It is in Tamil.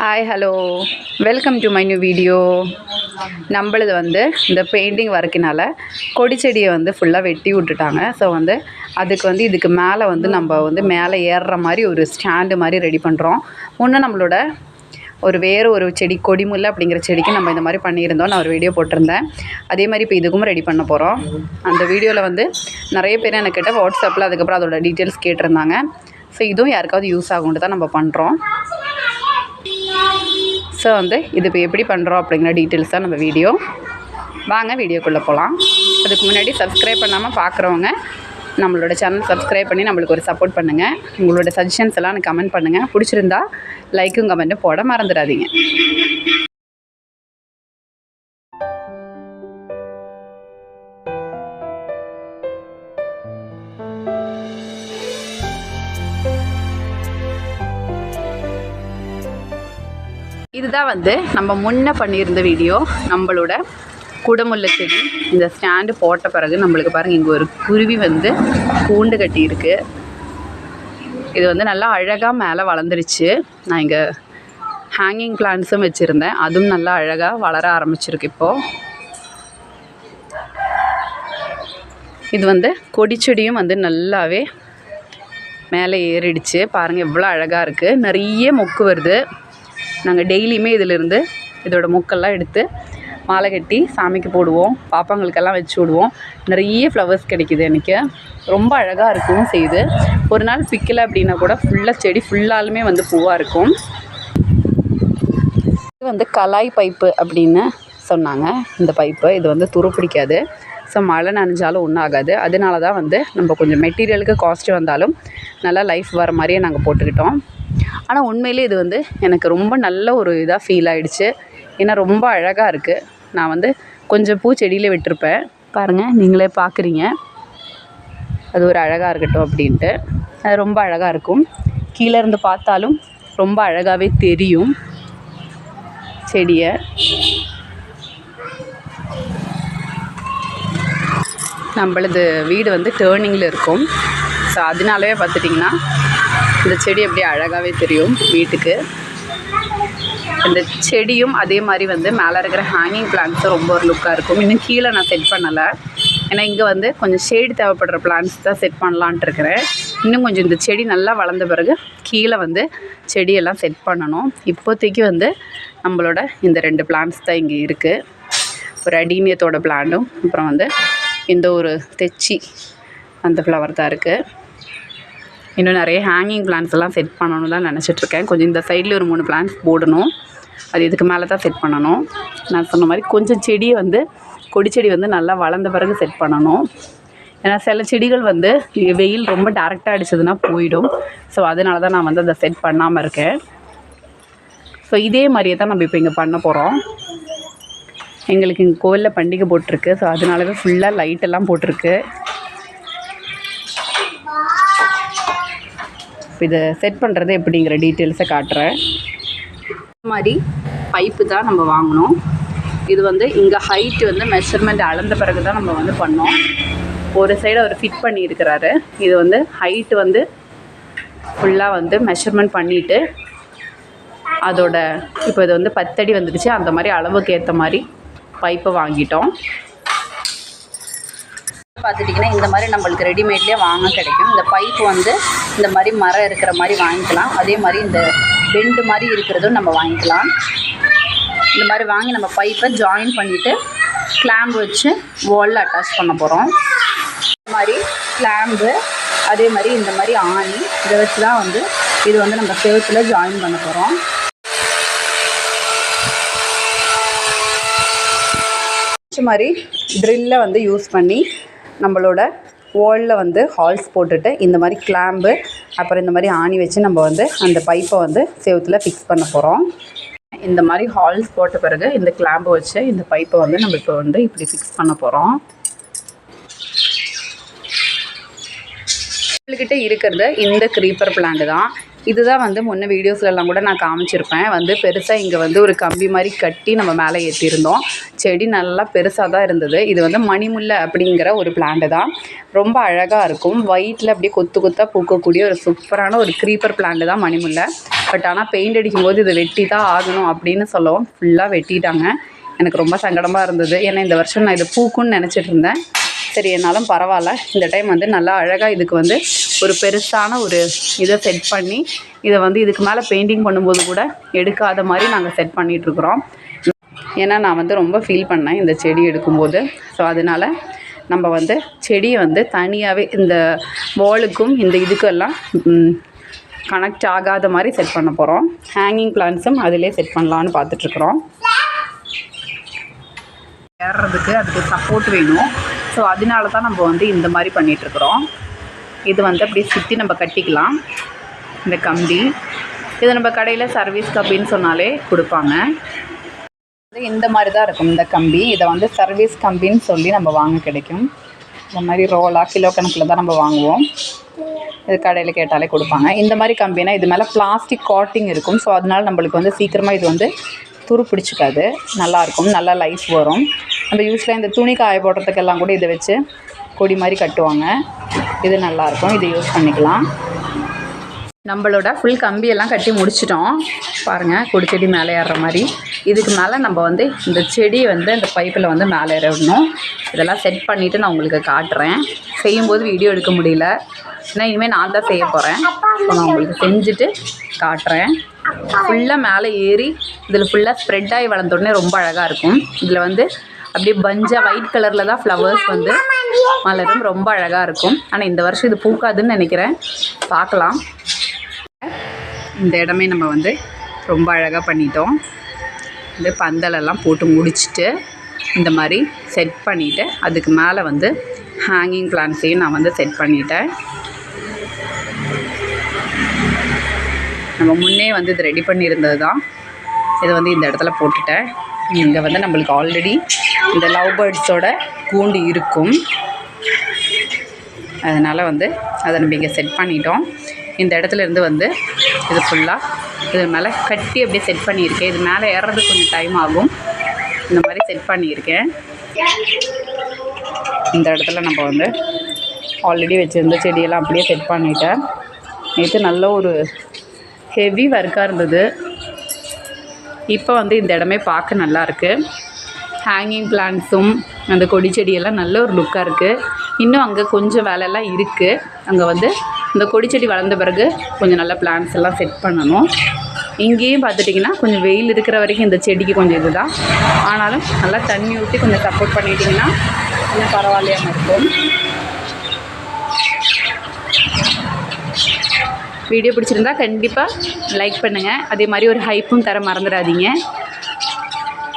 Hi hello welcome to my new video நம்மளது வந்து இந்த பெயிண்டிங் ஒர்க்கினால கொடி செடியை வந்து ஃபுல்லாக வெட்டி விட்டுட்டாங்க. ஸோ வந்து அதுக்கு வந்து இதுக்கு மேலே வந்து நம்ம வந்து மேலே ஏறுற மாதிரி ஒரு ஸ்டாண்டு மாதிரி ரெடி பண்ணுறோம் முன்னே நம்மளோட ஒரு வேறு ஒரு செடி கொடிமுல்லை அப்படிங்கிற செடிக்கு நம்ம இந்த மாதிரி பண்ணியிருந்தோம் நான் ஒரு வீடியோ போட்டிருந்தேன். அதே மாதிரி இப்போ இதுக்கும் ரெடி பண்ண போகிறோம் அந்த வீடியோவில் வந்து நிறைய பேர் எனக்கு கிட்ட வாட்ஸ்அப்பில் அதுக்கப்புறம் அதோட டீட்டெயில்ஸ் கேட்டிருந்தாங்க. ஸோ இதுவும் யாருக்காவது யூஸ் ஆகும்னு தான் நம்ம பண்ணுறோம் ஸோ வந்து இது இப்போ எப்படி பண்ணுறோம் அப்படிங்கிற டீட்டெயில்ஸ் தான் நம்ம வீடியோ வாங்க வீடியோக்குள்ளே போகலாம் அதுக்கு முன்னாடி சப்ஸ்கிரைப் பண்ணாமல் பார்க்குறவங்க நம்மளோட சேனல் சப்ஸ்கிரைப் பண்ணி நம்மளுக்கு ஒரு சப்போர்ட் பண்ணுங்கள் உங்களோட சஜஷன்ஸ் எல்லாம் எனக்கு கமெண்ட் பண்ணுங்கள் பிடிச்சிருந்தா லைக்கும் கமெண்ட்டும் போட மறந்துடாதீங்க. இதுதான் வந்து நம்ம முன்ன பண்ணியிருந்த வீடியோ நம்மளோட குடமுள்ள செடி. இந்த ஸ்டாண்டு போட்ட பிறகு நம்மளுக்கு பாருங்கள் இங்கே ஒரு குருவி வந்து கூண்டு கட்டி இருக்கு இது வந்து நல்லா அழகாக மேலே வளர்ந்துருச்சு. நான் இங்கே ஹேங்கிங் பிளான்ஸும் வச்சுருந்தேன். அதுவும் நல்லா அழகாக வளர ஆரம்பிச்சிருக்கு இப்போது இது வந்து கொடிச்செடியும் வந்து நல்லாவே மேலே ஏறிடுச்சு. பாருங்கள் எவ்வளோ அழகாக இருக்குது நிறைய மொக்கு வருது. நாங்கள் டெய்லியுமே இதிலிருந்து இதோட மொக்கெல்லாம் எடுத்து மாலை கட்டி சாமிக்கு போடுவோம். பாப்பாங்களுக்கெல்லாம் வச்சு விடுவோம். நிறைய ஃப்ளவர்ஸ் கிடைக்குது எனக்கு. ரொம்ப அழகாக இருக்கவும் செய்யுது ஒரு நாள் பிக்கலை அப்படின்னா கூட ஃபுல்லாக செடி ஃபுல்லாலுமே வந்து பூவாக இருக்கும். இது வந்து கலாய் பைப்பு அப்படின்னு சொன்னாங்க. இந்த பைப்பு இது வந்து துரு பிடிக்காது. ஸோ மழை நனைஞ்சாலும் ஒன்றும் ஆகாது அதனால தான் வந்து நம்ம கொஞ்சம் மெட்டீரியலுக்கு காஸ்ட் வந்தாலும் நல்லா லைஃப் வர மாதிரியே நாங்கள் போட்டுக்கிட்டோம். ஆனால் உண்மையிலே இது வந்து எனக்கு ரொம்ப நல்ல ஒரு இதாக ஃபீல் ஆகிடுச்சு ஏன்னா ரொம்ப அழகாக இருக்குது நான் வந்து கொஞ்சம் பூச்செடியில் விட்டுருப்பேன். பாருங்கள் நீங்களே பார்க்குறீங்க அது ஒரு அழகாக இருக்கட்டும் அப்படின்ட்டு. அது ரொம்ப அழகாக இருக்கும். கீழே இருந்து பார்த்தாலும் ரொம்ப அழகாகவே தெரியும் செடியை. நம்மளது வீடு வந்து டேர்னிங்கில் இருக்கும். ஸோ அதனாலவே பார்த்துட்டிங்கன்னா இந்த செடி அப்படியே அழகாகவே தெரியும் வீட்டுக்கு. இந்த செடியும் அதே மாதிரி வந்து மேலே இருக்கிற ஹேங்கிங் பிளான்ட்ஸும் ரொம்ப ஒரு லுக்காக இருக்கும். இன்னும் கீழே நான் செட் பண்ணலை. ஏன்னா இங்கே வந்து கொஞ்சம் ஷேடு தேவைப்படுற பிளான்ஸ் தான் செட் பண்ணலான்ட்டு இருக்கிறேன். இன்னும் கொஞ்சம் இந்த செடி நல்லா வளர்ந்த பிறகு கீழே வந்து செடியெல்லாம் செட் பண்ணணும். இப்போதைக்கு வந்து நம்மளோட இந்த ரெண்டு பிளான்ஸ் தான் இங்கே இருக்குது ஒரு அடீனியத்தோட பிளான்ட்டும் அப்புறம் வந்து இந்த ஒரு தெச்சி அந்த ஃப்ளவர் தான் இருக்குது இன்னும் நிறைய ஹேங்கிங் பிளான்ஸ் எல்லாம் செட் பண்ணணும் தான் நினச்சிட்ருக்கேன். கொஞ்சம் இந்த சைடில் ஒரு மூணு பிளான்ஸ் போடணும். அது இதுக்கு மேலே தான் செட் பண்ணணும். நான் சொன்ன மாதிரி கொஞ்சம் செடியை வந்து கொடி செடி வந்து நல்லா வளர்ந்த பிறகு செட் பண்ணணும். ஏன்னா சில செடிகள் வந்து வெயில் ரொம்ப டேரெக்டாக அடிச்சதுன்னா போயிடும். ஸோ அதனால தான் நான் வந்து அதை செட் பண்ணாமல் இருக்கேன். ஸோ இதே மாதிரியே தான் நம்ம இப்போ இங்கே பண்ண போகிறோம் எங்களுக்கு இங்கே கோவிலில் பண்டிகை போட்டிருக்கு. ஸோ அதனாலவே ஃபுல்லாக லைட்டெல்லாம் போட்டிருக்கு. இப்போ இதை செட் பண்ணுறது எப்படிங்கிற டீட்டெயில்ஸை காட்டுறேன். இந்த மாதிரி பைப்பு தான் நம்ம வாங்கினோம் இது வந்து இங்கே ஹைட்டு வந்து மெஷர்மெண்ட் அளந்த பிறகு தான் நம்ம வந்து பண்ணோம். ஒரு சைடு அவர் ஃபிட் பண்ணியிருக்கிறாரு. இது வந்து ஹைட்டு வந்து ஃபுல்லாக வந்து மெஷர்மெண்ட் பண்ணிவிட்டு அதோட இப்போ இது வந்து பத்தடி வந்துடுச்சு. அந்த மாதிரி அளவுக்கு ஏற்ற மாதிரி பைப்பை வாங்கிட்டோம். பார்த்துட்டிங்கன்னா இந்த மாதிரி நம்மளுக்கு ரெடிமேட்லேயே வாங்க கிடைக்கும். இந்த பைப் வந்து இந்த மாதிரி மரம் இருக்கிற மாதிரி வாங்கிக்கலாம். அதே மாதிரி இந்த பெண்டு மாதிரி இருக்கிறதும் நம்ம வாங்கிக்கலாம். இந்த மாதிரி வாங்கி நம்ம பைப்பை ஜாயின் பண்ணிவிட்டு கிளாம்பு வச்சு வாலில் அட்டாச் பண்ண போகிறோம் இந்த மாதிரி கிளாம்பு அதே மாதிரி இந்த மாதிரி ஆணி இதை வச்சு தான் வந்து இது வந்து நம்ம செவத்தில் ஜாயின் பண்ண போகிறோம் மாதிரி ட்ரில்லை வந்து யூஸ் பண்ணி நம்மளோட வாலில் வந்து ஹால்ஸ் போட்டுட்டு இந்த மாதிரி கிளாம்பு அப்புறம் இந்த மாதிரி ஆணி வச்சு நம்ம வந்து அந்த பைப்பை வந்து செவத்தில் ஃபிக்ஸ் பண்ண போகிறோம் இந்த மாதிரி ஹால்ஸ் போட்ட பிறகு இந்த கிளாம்பு வச்சு இந்த பைப்பை வந்து நம்ம இப்போ வந்து இப்படி ஃபிக்ஸ் பண்ண போகிறோம் நம்மள்கிட்ட இருக்கிறது இந்த க்ரீப்பர் பிளான்ட் தான். இதுதான் வந்து முன்ன வீடியோஸ்லலாம் கூட நான் காமிச்சிருப்பேன். வந்து பெருசாக இங்கே வந்து ஒரு கம்பி மாதிரி கட்டி நம்ம மேலே ஏற்றிருந்தோம் செடி நல்லா பெருசாக தான் இருந்தது. இது வந்து மணிமுல்லை அப்படிங்கிற ஒரு பிளான்ட்டு தான். ரொம்ப அழகாக இருக்கும். ஒயிட்டில் அப்படியே கொத்து கொத்தாக பூக்கக்கூடிய ஒரு சூப்பரான ஒரு க்ரீப்பர் பிளான்ட்டு தான் மணிமுல்லை. பட் ஆனால் பெயிண்ட் அடிக்கும்போது இதை வெட்டி தான் ஆகணும் அப்படின்னு சொல்லவும் ஃபுல்லாக வெட்டிட்டாங்க. எனக்கு ரொம்ப சங்கடமாக இருந்தது. ஏன்னா இந்த வருஷம் நான் இதை பூக்குன்னு நினச்சிட்டு இருந்தேன். சரி என்னாலும் பரவாயில்ல. இந்த டைம் வந்து நல்லா அழகாக இதுக்கு வந்து ஒரு பெருசான ஒரு இதை செட் பண்ணி இதை வந்து இதுக்கு மேலே பெயிண்டிங் பண்ணும்போது கூட எடுக்காத மாதிரி நாங்கள் செட் பண்ணிகிட்ருக்குறோம் ஏன்னா நான் வந்து ரொம்ப ஃபீல் பண்ணேன் இந்த செடி எடுக்கும்போது. ஸோ அதனால் நம்ம வந்து செடியை வந்து தனியாகவே இந்த வாலுக்கும் இந்த இதுக்கெல்லாம் கனெக்ட் ஆகாத மாதிரி செட் பண்ண போகிறோம் ஹேங்கிங் பிளான்ஸும் அதிலே செட் பண்ணலான்னு பார்த்துட்ருக்குறோம் ஏறுறதுக்கு அதுக்கு சப்போர்ட் வேணும். ஸோ அதனால தான் நம்ம வந்து இந்த மாதிரி பண்ணிகிட்ருக்குறோம் இது வந்து அப்படியே சுற்றி நம்ம கட்டிக்கலாம். இந்த கம்பி. இது நம்ம கடையில் சர்வீஸ் கம்பின்னு சொன்னாலே கொடுப்பாங்க. இது இந்த மாதிரி தான் இருக்கும் இந்த கம்பி. இதை வந்து சர்வீஸ் கம்பின்னு சொல்லி நம்ம வாங்க கிடைக்கும். இந்த மாதிரி ரோலாக கிலோ கணக்கில் தான் நம்ம வாங்குவோம். இது கடையில் கேட்டாலே கொடுப்பாங்க. இந்த மாதிரி கம்பினா இது மேலே பிளாஸ்டிக் காட்டிங் இருக்கும். ஸோ அதனால நம்மளுக்கு வந்து சீக்கிரமாக இது வந்து துரு பிடிச்சிக்காது. நல்லாயிருக்கும் நல்லா லைஃப் வரும். நம்ம யூஸ்வலாக இந்த துணி காய போடுறதுக்கெல்லாம் கூட இதை வச்சு கொடி மாதிரி கட்டுவாங்க. இது நல்லாயிருக்கும். இதை யூஸ் பண்ணிக்கலாம். நம்மளோட ஃபுல் கம்பியெல்லாம் கட்டி முடிச்சிட்டோம். பாருங்கள் கொடி செடி மேலே ஏறுற மாதிரி. இதுக்கு மேலே நம்ம வந்து இந்த செடி வந்து இந்த பைப்பில் வந்து மேலே ஏற விடணும் இதெல்லாம் செட் பண்ணிவிட்டு நான் உங்களுக்கு காட்டுறேன். செய்யும்போது வீடியோ எடுக்க முடியல. ஏன்னா இனிமேல் நான் தான் செய்ய போகிறேன் ஸோ நான் உங்களுக்கு செஞ்சுட்டு காட்டுறேன். ஃபுல்லாக மேலே ஏறி இதில் ஃபுல்லாக ஸ்ப்ரெட் ஆகி வளர்ந்தோடனே ரொம்ப அழகாக இருக்கும். இதில் வந்து அப்படியே பஞ்சாக ஒயிட் கலரில் தான் ஃப்ளவர்ஸ் வந்து மலரும். ரொம்ப அழகாக இருக்கும். ஆனால் இந்த வருஷம் இது பூக்காதுன்னு நினைக்கிறேன். பார்க்கலாம். இந்த இடமே நம்ம வந்து ரொம்ப அழகாக பண்ணிட்டோம். இந்த பந்தலெல்லாம் போட்டு முடிச்சுட்டு இந்த மாதிரி செட் பண்ணிவிட்டு அதுக்கு மேலே வந்து ஹேங்கிங் பிளான்ஸையும் நான் வந்து செட் பண்ணிட்டேன். நம்ம முன்னே வந்து இது ரெடி பண்ணியிருந்தது தான் இதை வந்து இந்த இடத்துல போட்டுட்டேன். இங்கே வந்து நம்மளுக்கு ஆல்ரெடி இந்த லவ் பேர்ட்ஸோட கூண்டு இருக்கும். அதனால் வந்து அதை நம்ம இங்கே செட் பண்ணிட்டோம். இந்த இடத்துல இருந்து வந்து இது ஃபுல்லாக இது மேலே கட்டி அப்படியே செட் பண்ணியிருக்கேன். இது மேலே ஏறது கொஞ்சம் டைம் ஆகும். இந்த மாதிரி செட் பண்ணியிருக்கேன். இந்த இடத்துல நம்ம வந்து ஆல்ரெடி வச்சுருந்த செடியெல்லாம் அப்படியே செட் பண்ணிட்டேன். நேற்று நல்ல ஒரு ஹெவி ஒர்க்காக இருந்தது. இப்போ வந்து இந்த இடமே பார்க்க நல்லாயிருக்கு ஹேங்கிங் பிளான்ட்ஸும் அந்த கொடி செடியெல்லாம் நல்ல ஒரு லுக்காக இருக்குது இன்னும் அங்கே கொஞ்சம் வேலையெல்லாம் இருக்குது அங்கே வந்து இந்த கொடி செடி வளர்ந்த பிறகு கொஞ்சம் நல்ல பிளான்ஸ் எல்லாம் செட் பண்ணணும். இங்கேயும் பார்த்துட்டிங்கன்னா கொஞ்சம் வெயில் இருக்கிற வரைக்கும் இந்த செடிக்கு கொஞ்சம் இதுதான். ஆனாலும் நல்லா தண்ணி ஊற்றி கொஞ்சம் சப்போர்ட் பண்ணிட்டிங்கன்னா கொஞ்சம் பரவாயில்லையாக இருக்கும். வீடியோ பிடிச்சிருந்தா கண்டிப்பாக லைக் பண்ணுங்கள் அதே மாதிரி ஒரு ஹைப்பும் தர மறந்துடாதீங்க.